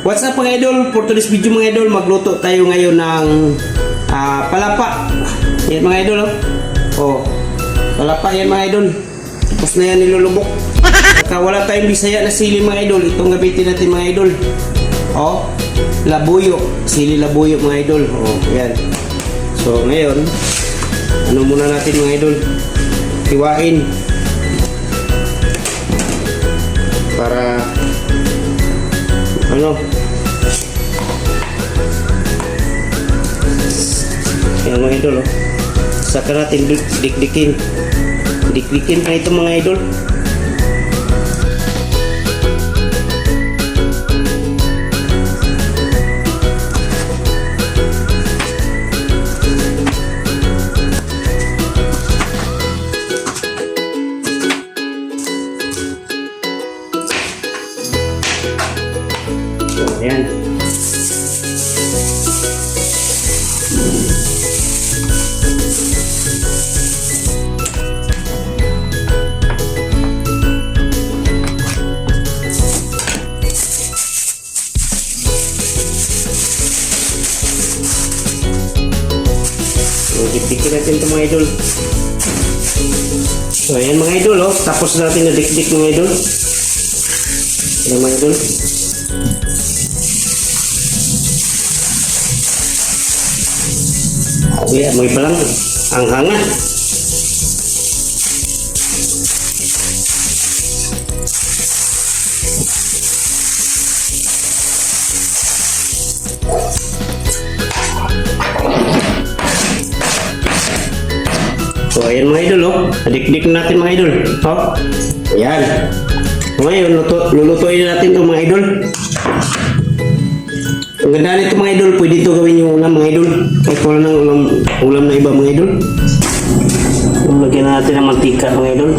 What's up mga idol? For today's video mga idol, magluto tayo ngayon ng ah, palapa. Yan mga idol oh. Oh, palapa yan mga idol. Tapos na yan nilulubok. Saka wala tayong bisaya na sili mga idol. Itong gamitin natin mga idol. Oh, labuyo. Sili labuyo mga idol. Oh, yan. So ngayon, ano muna natin mga idol? Hiwain. Para ano? Yan mga idol oh. Saka natin dik- dikdikin. Dikdikin pa ito mga idol. Natin ito mga idol. So, ayan mga idol, oh. Tapos natin na dikdik mga idol. Ayan mga idol. Kuya, may palang ang hanga. So, ayan mga idol, oh. Adik-dik natin mga idol. Oh. Ayan. Ngayon, luto, lulutuin natin itong mga idol. Ang ganda nito mga idol, pwede ito gawin yung ulam mga idol. Kahit wala nang ulam, ulam na iba mga idol. Lagyan natin ng mantika mga idol.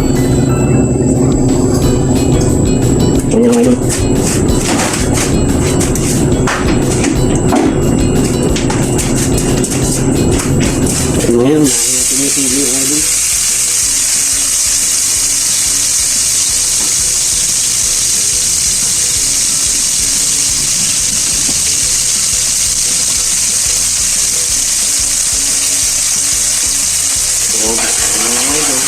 So, ganyan mga idol.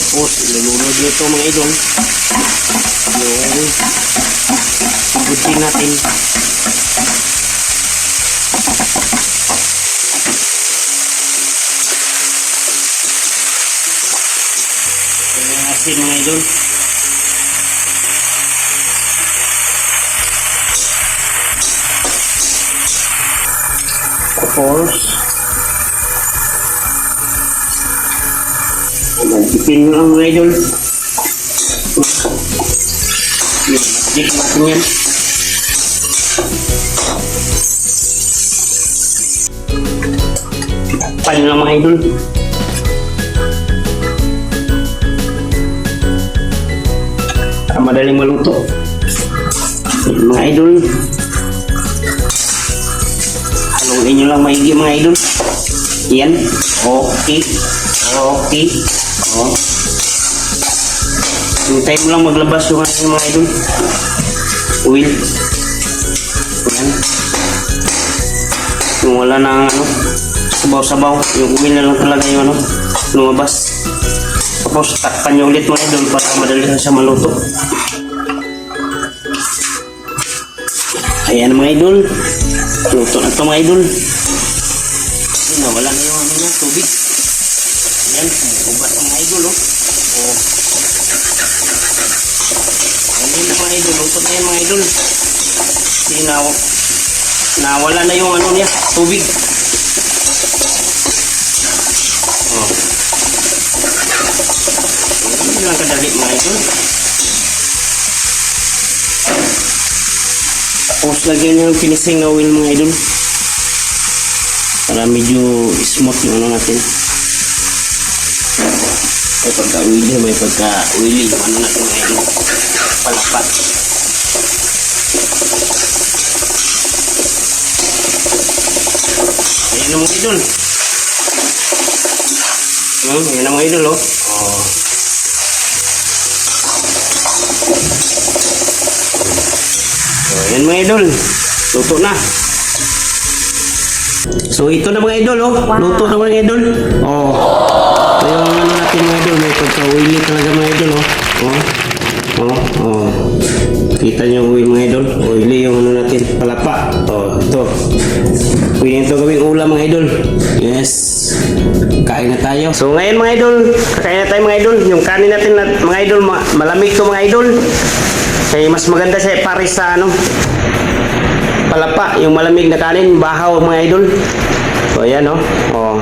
Tapos, ilulunod nyo mga idol. Yung ibutin natin. Asin mga idol. Tapos, Magpipin mo lang mga idol. Yun. Pan lang mga idol. Ah, madaling maluto. Mga idol. Haluin nyo lang maigi mga idol. Yan. Okay. Okay. Oh. Hintay mo lang maglabas yung ating mga idol. Oil. Yan. Yung wala na ano, sabaw-sabaw. Yung oil na lang talaga yung ano, lumabas. Tapos takpan nyo ulit mga idol para madali na siya maluto. Ayan mga idol. Luto na ito mga idol. Ayun, nawala na yung ano niya, tubig. Ayan, ubat ang mga idol, oh. Oh. Ayan na mga idol, luto na yan mga idol. Na, nawala na yung ano niya, tubig. Oh. Hindi lang kadali mga idol. Tapos lagyan niyo yung finishing na oil mga idol. Para medyo smooth yung ano natin. May pagka-oily, may pagka-oily. Ano natin mga idol? Palapat. Ayan na mga idol. Hmm, ayan na mga idol, oh. oh. So, yan mga idol. Luto na. So, ito na mga idol, oh. Luto na mga idol. Oh. Ito yung ano natin mga idol. May pagka-oily talaga mga idol, oh. Oh. Oh. Oh. Kita niyo yung mga idol. Oily yung ano natin. Palapa. Oh, ito. Pwede ito gawing ulam mga idol. Yes. Kain na tayo. So ngayon mga idol, kakain na tayo mga idol. Yung kanin natin na, mga idol, ma- malamig to mga idol. Kaya mas maganda siya pares sa ano, palapa, yung malamig na kanin, bahaw mga idol. So ayan oh. Oh.